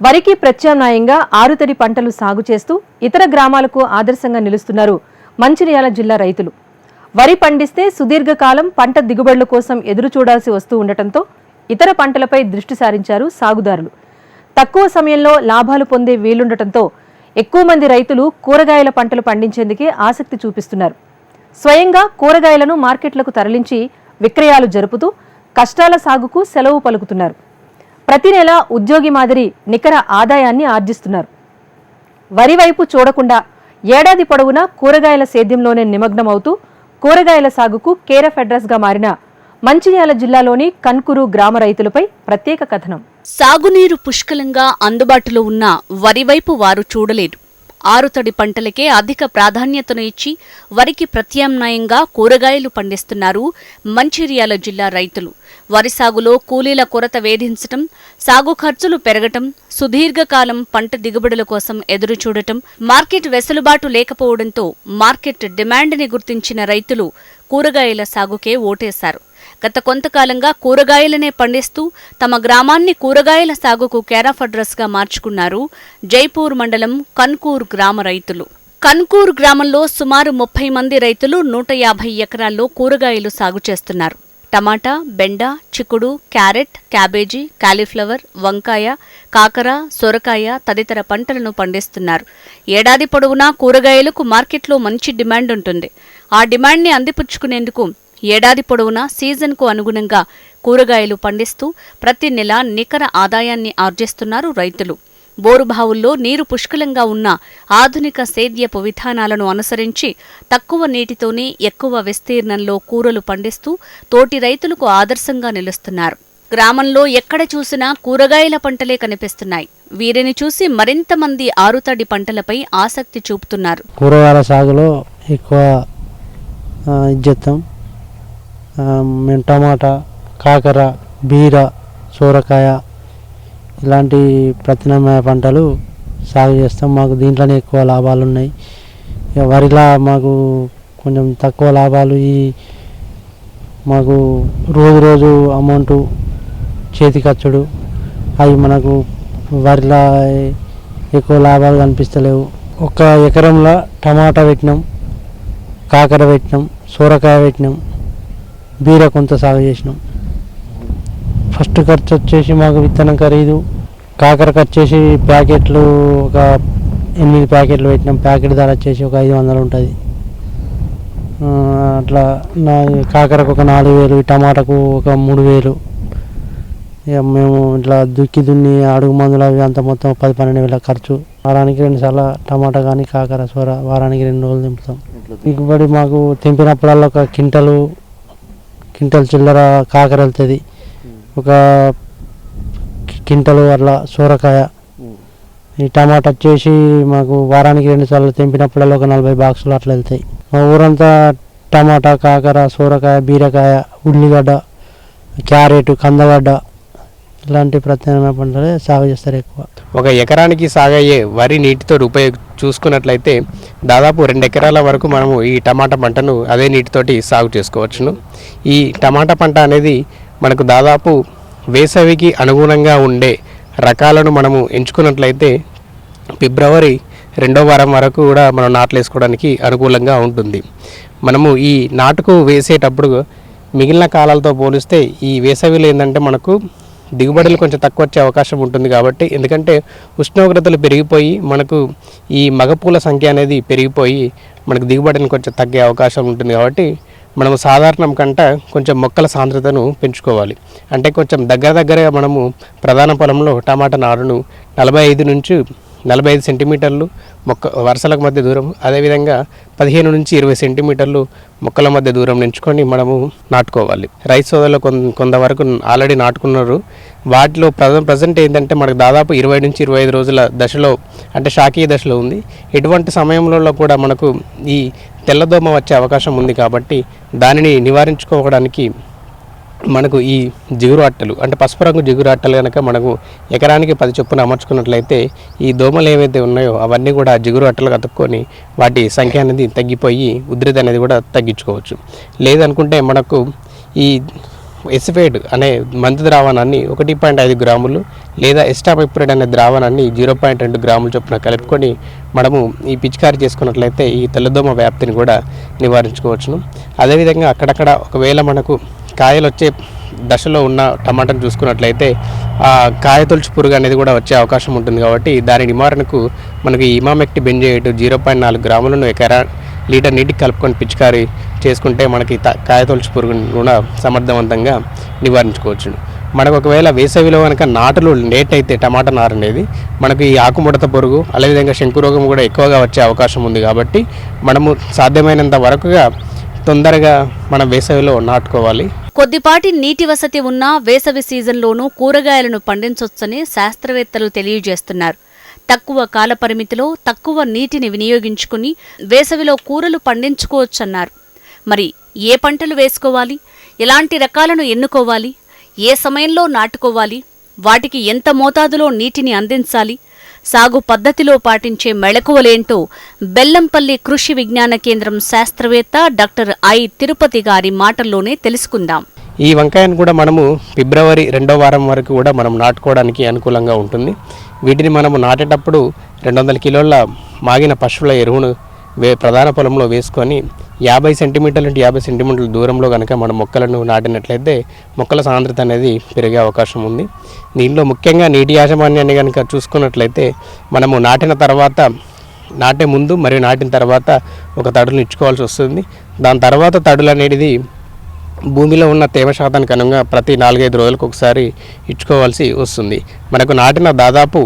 వరికి ప్రత్యామ్నాయంగా ఆరుతడి పంటలు సాగు చేస్తూ ఇతర గ్రామాలకు ఆదర్శంగా నిలుస్తున్నారు మంచిర్యాల జిల్లా రైతులు. వరి పండిస్తే సుదీర్ఘకాలం పంట దిగుబడుల కోసం ఎదురు చూడాల్సి వస్తూ ఉండటంతో ఇతర పంటలపై దృష్టి సారించారు సాగుదారులు. తక్కువ సమయంలో లాభాలు పొందే వీలుండటంతో ఎక్కువ మంది రైతులు కూరగాయల పంటలు పండించేందుకే ఆసక్తి చూపిస్తున్నారు. స్వయంగా కూరగాయలను మార్కెట్లకు తరలించి విక్రయాలు జరుపుతూ కష్టాల సాగుకు సెలవు పలుకుతున్నారు. ప్రతి నెల ఉద్యోగి మాదిరి నికర ఆదాయాన్ని ఆర్జిస్తున్నారు. వరి వైపు చూడకుండా ఏడాది పొడవునా కూరగాయల సేద్యంలోనే నిమగ్నమవుతూ కూరగాయల సాగుకు కేరఫ్ అడ్రస్గా మారిన మంచిర్యాల జిల్లాలోని కన్కూరు గ్రామ రైతులపై ప్రత్యేక కథనం. సాగునీరు పుష్కలంగా అందుబాటులో ఉన్న వరివైపు వారు చూడలేదు. ఆరుతడి పంటలకే అధిక ప్రాధాన్యతను ఇచ్చి వరికి ప్రత్యామ్నాయంగా కూరగాయలు పండిస్తున్నారు మంచిర్యాల జిల్లా రైతులు. వరి సాగులో కూలీల కొరత వేధించటం సాగు ఖర్చులు పెరగటం సుదీర్ఘకాలం పంట దిగుబడుల కోసం ఎదురుచూడటం మార్కెట్ వెసులుబాటు లేకపోవడంతో మార్కెట్ డిమాండ్ని గుర్తించిన రైతులు కూరగాయల సాగుకే ఓటేశారు. గత కొంతకాలంగా కూరగాయలనే పండిస్తూ తమ గ్రామాన్ని కూరగాయల సాగుకు కేరాఫ్ అడ్రస్గా మార్చుకున్నారు జైపూర్ మండలం కన్కూర్ గ్రామ రైతులు. కన్కూర్ గ్రామంలో సుమారు ముప్పై మంది రైతులు నూట యాభై ఎకరాల్లో కూరగాయలు సాగు చేస్తున్నారు. టమాటా బెండ చిక్కుడు క్యారెట్ క్యాబేజీ కాలీఫ్లవర్ వంకాయ కాకర సొరకాయ తదితర పంటలను పండిస్తున్నారు. ఏడాది పొడవునా కూరగాయలకు మార్కెట్లో మంచి డిమాండ్ ఉంటుంది. ఆ డిమాండ్ని అందిపుచ్చుకునేందుకు ఏడాది పొడవునా సీజన్కు అనుగుణంగా కూరగాయలు పండిస్తూ ప్రతి నెల నికర ఆదాయాన్ని ఆర్జిస్తున్నారు రైతులు. బోరుబావుల్లో నీరు పుష్కలంగా ఉన్న ఆధునిక సేద్యపు విధానాలను అనుసరించి తక్కువ నీటితోనే ఎక్కువ విస్తీర్ణంలో కూరలు పండిస్తూ తోటి రైతులకు ఆదర్శంగా నిలుస్తున్నారు. గ్రామంలో ఎక్కడ చూసినా కూరగాయల పంటలే కనిపిస్తున్నాయి. వీరిని చూసి మరింత మంది ఆరుతడి పంటలపై ఆసక్తి చూపుతున్నారు. కూరగాయల సాగులో ఎక్కువ ఇజ్జత్తం మేము టమాటా కాకర బీర సోరకాయ ఇలాంటి ప్రత్యామ్నాయ పంటలు సాగు చేస్తాం. మాకు దీంట్లోనే ఎక్కువ లాభాలు ఉన్నాయి. వరిలా మాకు కొంచెం తక్కువ లాభాలు ఈ మాకు రోజు రోజు అమౌంట్ చేతి ఖర్చుడు అవి మనకు వరిలా ఎక్కువ లాభాలు కనిపిస్తలేవు. ఒక ఎకరంలో టమాటా పెట్టినాం కాకర పెట్టినాం సూరకాయ పెట్టినాం. బీర కొంత సాగు చేసినాం. ఫస్ట్ ఖర్చు వచ్చేసి మాకు విత్తనం ఖరీదు. కాకరకు వచ్చేసి ప్యాకెట్లు ఒక ఎనిమిది ప్యాకెట్లు పెట్టినాం. ప్యాకెట్ ధర వచ్చేసి ఒక ఐదు వందలు ఉంటుంది. అట్లా నా కాకరకు ఒక నాలుగు వేలు టమాటాకు ఒక మూడు వేలు. ఇక మేము ఇట్లా దుక్కి దున్ని అడుగు మందులు అవి అంత మొత్తం పది పన్నెండు వేల ఖర్చు. వారానికి రెండు సార్లు టమాటా కానీ కాకర సొర వారానికి రెండు రోజులు దింపుతాం. దిగుబడి మాకు తెంపినప్పుడల్లా ఒక క్వింటలు క్వింటల్ చిల్లర కాకర వెళ్తుంది ఒక క్వింటలు అట్లా సూరకాయ. ఈ టమాటా వచ్చేసి మాకు వారానికి రెండు సార్లు తెంపినప్పుడల్లా ఒక నలభై బాక్సులు అట్లా వెళ్తాయి. మా ఊరంతా టమాటా కాకర సూరకాయ బీరకాయ ఉల్లిగడ్డ క్యారెట్ కందగడ్డ ఇలాంటి ప్రత్యామ్నాయ పంటలే సాగు చేస్తారు ఎక్కువ. ఒక ఎకరానికి సాగయ్యే వరి నీటితో ఉపయోగ చూసుకున్నట్లయితే దాదాపు రెండు ఎకరాల వరకు మనము ఈ టమాటా పంటను అదే నీటితోటి సాగు చేసుకోవచ్చును. ఈ టమాటా పంట అనేది మనకు దాదాపు వేసవికి అనుగుణంగా ఉండే రకాలను మనము ఎంచుకున్నట్లయితే ఫిబ్రవరి రెండో వారం వరకు కూడా మనం నాట్లు వేసుకోవడానికి అనుకూలంగా ఉంటుంది. మనము ఈ నాటుకు వేసేటప్పుడు మిగిలిన కాలాలతో పోలిస్తే ఈ వేసవిలో ఏంటంటే మనకు దిగుబడులు కొంచెం తక్కువ వచ్చే అవకాశం ఉంటుంది కాబట్టి ఎందుకంటే ఉష్ణోగ్రతలు పెరిగిపోయి మనకు ఈ మగపూల సంఖ్య అనేది పెరిగిపోయి మనకు దిగుబడిని కొంచెం తగ్గే అవకాశం ఉంటుంది కాబట్టి మనము సాధారణం కంట కొంచెం మొక్కల సాంద్రతను పెంచుకోవాలి. అంటే కొంచెం దగ్గర దగ్గరగా మనము ప్రధాన పొలంలో టమాటా నారును నలభై ఐదు నుంచి నలభై ఐదు సెంటీమీటర్లు మొక్క వరుసలకు మధ్య దూరం. అదేవిధంగా పదిహేను నుంచి ఇరవై సెంటీమీటర్లు మొక్కల మధ్య దూరం ఎంచుకొని మనము నాటుకోవాలి. రైస్ సోదలో కొంత కొంతవరకు ఆల్రెడీ నాటుకున్నారు. వాటిలో ప్రజ ప్రజెంట్ ఏంటంటే మనకు దాదాపు ఇరవై నుంచి ఇరవై ఐదు రోజుల దశలో అంటే శాకీయ దశలో ఉంది. ఎటువంటి సమయంలో కూడా మనకు ఈ తెల్లదోమ వచ్చే అవకాశం ఉంది కాబట్టి దానిని నివారించుకోవడానికి మనకు ఈ జిగురు అట్టలు అంటే పసుపు రంగు జిగురు అట్టలు కనుక మనకు ఎకరానికి పది చొప్పున అమర్చుకున్నట్లయితే ఈ దోమలు ఏవైతే ఉన్నాయో అవన్నీ కూడా జిగురు అట్టలు కతుక్కొని వాటి సంఖ్య అనేది తగ్గిపోయి ఉధృతి అనేది కూడా తగ్గించుకోవచ్చు. లేదనుకుంటే మనకు ఈ ఎసిఫేట్ అనే మందు ద్రావణాన్ని ఒకటి పాయింట్ ఐదు గ్రాములు లేదా ఎస్టాపిప్రిడ్ అనే ద్రావణాన్ని జీరో పాయింట్ రెండు గ్రాములు చొప్పున కలుపుకొని మనము ఈ పిచికారి చేసుకున్నట్లయితే ఈ తెల్లదోమ వ్యాప్తిని కూడా నివారించుకోవచ్చును. అదేవిధంగా అక్కడక్కడ ఒకవేళ మనకు కాయలు వచ్చే దశలో ఉన్న టమాటాను చూసుకున్నట్లయితే ఆ కాయ తొలుచు పురుగు అనేది కూడా వచ్చే అవకాశం ఉంటుంది కాబట్టి దాని నివారణకు మనకి ఇమామెక్టి బెంజేట్ జీరో పాయింట్ నాలుగు గ్రాములను ఎకరా లీటర్ నీటికి కలుపుకొని పిచికారి చేసుకుంటే మనకి త- కాయ తొలుచు పురుగును కూడా సమర్థవంతంగా నివారించుకోవచ్చు. మనకు ఒకవేళ వేసవిలో కనుక నాటులు లేట్ అయితే టమాటా నారు అనేది మనకు ఈ ఆకుముడత పురుగు అదేవిధంగా శంకురోగం కూడా ఎక్కువగా వచ్చే అవకాశం ఉంది కాబట్టి మనము సాధ్యమైనంత వరకుగా తొందరగా మనం వేసవిలో నాటుకోవాలి. కొద్దిపాటి నీటి వసతి ఉన్న వేసవి సీజన్లోనూ కూరగాయలను పండించొచ్చని శాస్త్రవేత్తలు తెలియజేస్తున్నారు. తక్కువ కాల పరిమితిలో తక్కువ నీటిని వినియోగించుకుని వేసవిలో కూరలు పండించుకోవచ్చన్నారు. మరి ఏ పంటలు వేసుకోవాలి? ఎలాంటి రకాలను ఎన్నుకోవాలి? ఏ సమయంలో నాటుకోవాలి? వాటికి ఎంత మోతాదులో నీటిని అందించాలి? సాగు పద్ధతిలో పాటించే మెళకువలేంటో బెల్లంపల్లి కృషి విజ్ఞాన కేంద్రం శాస్త్రవేత్త డాక్టర్ ఐ తిరుపతి గారి మాటల్లోనే తెలుసుకుందాం. ఈ వంకాయను కూడా మనము ఫిబ్రవరి రెండో వారం వరకు కూడా మనం నాటుకోవడానికి అనుకూలంగా ఉంటుంది. వీటిని మనము నాటేటప్పుడు రెండు వందల కిలోల మాగిన పశువుల ఎరువును వే ప్రధాన పొలంలో వేసుకొని యాభై సెంటీమీటర్ల నుండి యాభై సెంటీమీటర్ల దూరంలో కనుక మనం మొక్కలను నాటినట్లయితే మొక్కల సాంద్రత అనేది పెరిగే అవకాశం ఉంది. దీనిలో ముఖ్యంగా నీటి యాజమాన్యాన్ని కనుక చూసుకున్నట్లయితే మనము నాటిన తర్వాత నాటే ముందు మరియు నాటిన తర్వాత ఒక తడులు ఇచ్చుకోవాల్సి వస్తుంది. దాని తర్వాత తడులు అనేది భూమిలో ఉన్న తేమ శాతానికి అనుగుణంగా ప్రతి నాలుగైదు రోజులకు ఒకసారి ఇచ్చుకోవాల్సి వస్తుంది. మనకు నాటిన దాదాపు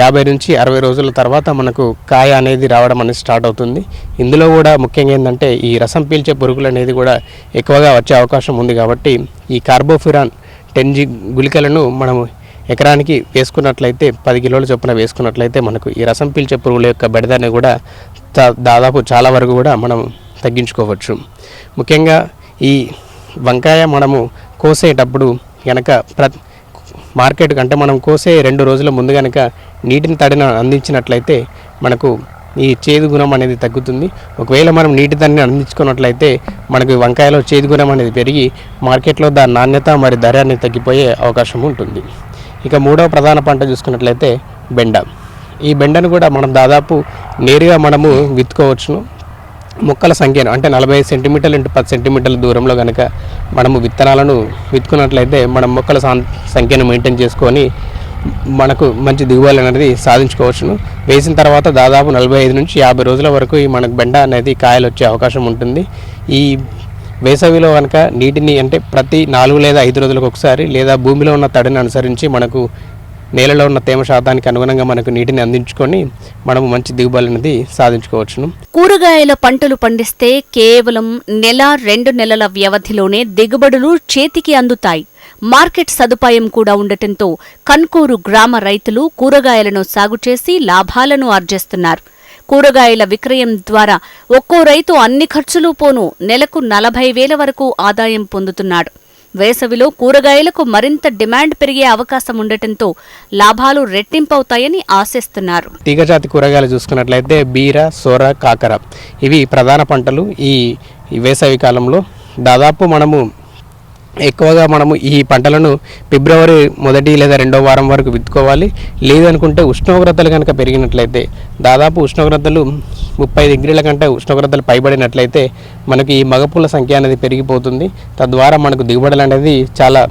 యాభై నుంచి అరవై రోజుల తర్వాత మనకు కాయ అనేది రావడం అనేది స్టార్ట్ అవుతుంది. ఇందులో కూడా ముఖ్యంగా ఏంటంటే ఈ రసం పీల్చే పురుగులు అనేది కూడా ఎక్కువగా వచ్చే అవకాశం ఉంది కాబట్టి ఈ కార్బోఫిరాన్ టెన్ జీ గుళికలను మనము ఎకరానికి వేసుకున్నట్లయితే పది కిలోల చొప్పున వేసుకున్నట్లయితే మనకు ఈ రసం పీల్చే పురుగుల యొక్క బెడదని కూడా దాదాపు చాలా వరకు కూడా మనం తగ్గించుకోవచ్చు. ముఖ్యంగా ఈ వంకాయ మనము కోసేటప్పుడు కనుక ప్ర మార్కెట్ అంటే మనం కోసే రెండు రోజుల ముందు కనుక నీటిని తడిన అందించినట్లయితే మనకు ఈ చేదు గుణం అనేది తగ్గుతుంది. ఒకవేళ మనం నీటి తడిని అందించుకున్నట్లయితే మనకు వంకాయలో చేదు గుణం అనేది పెరిగి మార్కెట్లో దాని నాణ్యత మరి ధర అనేది తగ్గిపోయే అవకాశం ఉంటుంది. ఇక మూడవ ప్రధాన పంట చూసుకున్నట్లయితే బెండ. ఈ బెండను కూడా మనం దాదాపు నేరుగా మనము విత్తుకోవచ్చును. మొక్కల సంఖ్యను అంటే నలభై సెంటీమీటర్లు ఇంటూ పది సెంటీమీటర్ల దూరంలో కనుక మనము విత్తనాలను విత్తుకున్నట్లయితే మనం మొక్కల సంఖ్యను మెయింటైన్ చేసుకొని మనకు మంచి దిగుబడి అనేది సాధించుకోవచ్చును. వేసిన తర్వాత దాదాపు నలభై ఐదు నుంచి యాభై రోజుల వరకు ఈ మనకు బెండ అనేది కాయలు వచ్చే అవకాశం ఉంటుంది. ఈ వేసవిలో కనుక నీటిని అంటే ప్రతి నాలుగు లేదా ఐదు రోజులకు ఒకసారి లేదా భూమిలో ఉన్న తడిని అనుసరించి మనకు నేలలో ఉన్న తేమ శాతానికి అనుగుణంగా మనకు నీటిని అందించుకొని మనము మంచి దిగుబడి అనేది సాధించుకోవచ్చును. కూరగాయల పంటలు పండిస్తే కేవలం నెల రెండు నెలల వ్యవధిలోనే దిగుబడులు చేతికి అందుతాయి. మార్కెట్ సదుపాయం కూడా ఉండటంతో కన్కూరు గ్రామ రైతులు కూరగాయలను సాగు చేసి లాభాలను ఆర్జిస్తున్నారు. కూరగాయల విక్రయం ద్వారా ఒక్కో రైతు అన్ని ఖర్చులు పోను నెలకు నలభై వేల వరకు ఆదాయం పొందుతున్నాడు. వేసవిలో కూరగాయలకు మరింత డిమాండ్ పెరిగే అవకాశం ఉండటంతో లాభాలు రెట్టింపవుతాయని ఆశిస్తున్నారు. తీగజాతి కూరగాయలు చూసుకున్నట్లయితే బీర సోర కాకర ఇవి ప్రధాన పంటలు ఈ వేసవి కాలంలో. దాదాపు మనము ఎక్కువగా మనము ఈ పంటలను ఫిబ్రవరి మొదటి లేదా రెండో వారం వరకు విత్తుకోవాలి. లేదనుకుంటే ఉష్ణోగ్రతలు కనుక పెరిగినట్లయితే దాదాపు ఉష్ణోగ్రతలు ముప్పై డిగ్రీల కంటే ఉష్ణోగ్రతలు పైబడినట్లయితే మనకి ఈ మగపుల సంఖ్య అనేది పెరిగిపోతుంది. తద్వారా మనకు దిగుబడులు అనేది చాలా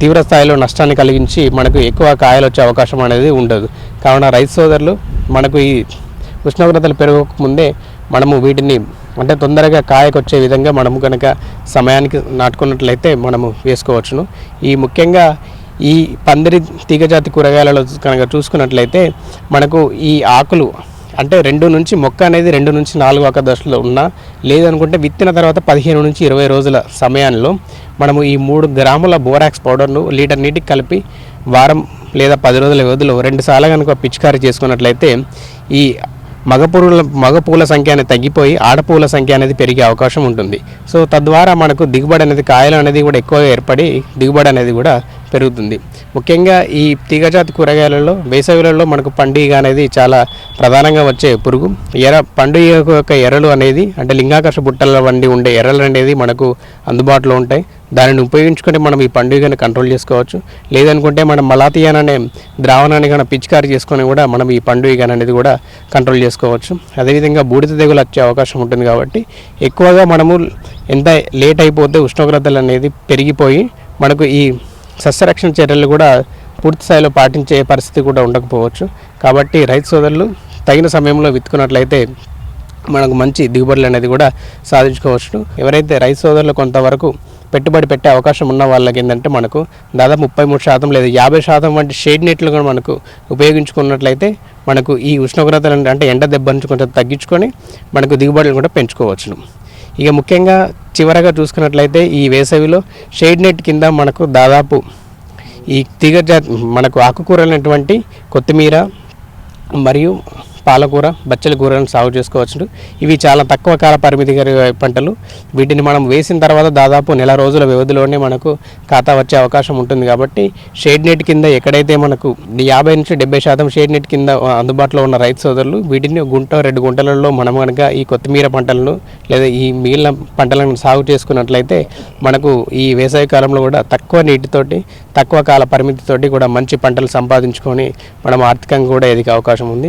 తీవ్ర స్థాయిలో నష్టాన్ని కలిగించి మనకు ఎక్కువ కాయలు వచ్చే అవకాశం అనేది ఉండదు. కావున రైతు సోదరులు మనకు ఈ ఉష్ణోగ్రతలు పెరగకముందే మనము వీటిని అంటే తొందరగా కాయకొచ్చే విధంగా మనము కనుక సమయానికి నాటుకున్నట్లయితే మనము వేసుకోవచ్చును. ఈ ముఖ్యంగా ఈ పందిరి తీగజాతి కూరగాయలలో కనుక చూసుకున్నట్లయితే మనకు ఈ ఆకులు అంటే రెండు నుంచి మొక్క అనేది రెండు నుంచి నాలుగు ఒక దశలో ఉన్నా లేదనుకుంటే విత్తిన తర్వాత పదిహేను నుంచి ఇరవై రోజుల సమయంలో మనము ఈ మూడు గ్రాముల బోరాక్స్ పౌడర్ను లీటర్ నీటికి కలిపి వారం లేదా పది రోజుల వ్యవధిలో రెండు సార్లు కనుక పిచికారీ చేసుకున్నట్లయితే ఈ మగ పురుగుల మగ సంఖ్య అనేది తగ్గిపోయి ఆడపూల సంఖ్య అనేది పెరిగే అవకాశం ఉంటుంది. సో తద్వారా మనకు దిగుబడి అనేది కాయలు అనేది కూడా ఎక్కువగా ఏర్పడి దిగుబడి అనేది కూడా పెరుగుతుంది. ముఖ్యంగా ఈ తీగజాతి కూరగాయలలో వేసవిలలో మనకు పండుగ అనేది చాలా ప్రధానంగా వచ్చే పురుగు. ఎర్ర పండుగ యొక్క ఎర్రలు అనేది అంటే లింగాకర్ష బుట్టల వండి ఉండే ఎర్రలు అనేది మనకు అందుబాటులో ఉంటాయి. దానిని ఉపయోగించుకుంటే మనం ఈ పండుగను కంట్రోల్ చేసుకోవచ్చు. లేదనుకుంటే మనం మలాతియాన్ అనే ద్రావణాన్ని కనుక పిచికారి చేసుకొని కూడా మనం ఈ పండుగ అనేది కూడా కంట్రోల్ చేసుకోవచ్చు. అదేవిధంగా బూడిద తెగులు వచ్చే అవకాశం ఉంటుంది కాబట్టి ఎక్కువగా మనము ఎంత లేట్ అయిపోతే ఉష్ణోగ్రతలు అనేది పెరిగిపోయి మనకు ఈ సస్యరక్షణ చర్యలు కూడా పూర్తి స్థాయిలో పాటించే పరిస్థితి కూడా ఉండకపోవచ్చు. కాబట్టి రైతు సోదరులు తగిన సమయంలో విత్తుకున్నట్లయితే మనకు మంచి దిగుబడులు అనేది కూడా సాధించుకోవచ్చు. ఎవరైతే రైతు సోదరులు కొంతవరకు పెట్టుబడి పెట్టే అవకాశం ఉన్న వాళ్ళకి ఏంటంటే మనకు దాదాపు ముప్పై మూడు శాతం లేదా యాభై శాతం వంటి షేడ్ నెట్లు కూడా మనకు ఉపయోగించుకున్నట్లయితే మనకు ఈ ఉష్ణోగ్రతలు అంటే ఎండ దెబ్బను కొంచెం తగ్గించుకొని మనకు దిగుబడులు కూడా పెంచుకోవచ్చును. ఇక ముఖ్యంగా చివరగా చూసుకున్నట్లయితే ఈ వేసవిలో షేడ్ నెట్ కింద మనకు దాదాపు ఈ తీగ జాతి మనకు ఆకుకూరలైనటువంటి కొత్తిమీర మరియు పాలకూర బచ్చల కూరలను సాగు చేసుకోవచ్చు ఇవి చాలా తక్కువ కాల పరిమితి పంటలు. వీటిని మనం వేసిన తర్వాత దాదాపు నెల రోజుల వ్యవధిలోనే మనకు ఖాతా వచ్చే అవకాశం ఉంటుంది కాబట్టి షేడ్ నెట్ కింద ఎక్కడైతే మనకు యాభై నుంచి డెబ్బై శాతం షేడ్ నెట్ కింద అందుబాటులో ఉన్న రైతు సోదరులు వీటిని గుంట రెండు గుంటలలో మనం కనుక ఈ కొత్తిమీర పంటలను లేదా ఈ మిగిలిన పంటలను సాగు చేసుకున్నట్లయితే మనకు ఈ వేసవి కాలంలో కూడా తక్కువ నీటితోటి తక్కువ కాల పరిమితితోటి కూడా మంచి పంటలు సంపాదించుకొని మనం ఆర్థికంగా కూడా ఎదిగే అవకాశం ఉంది.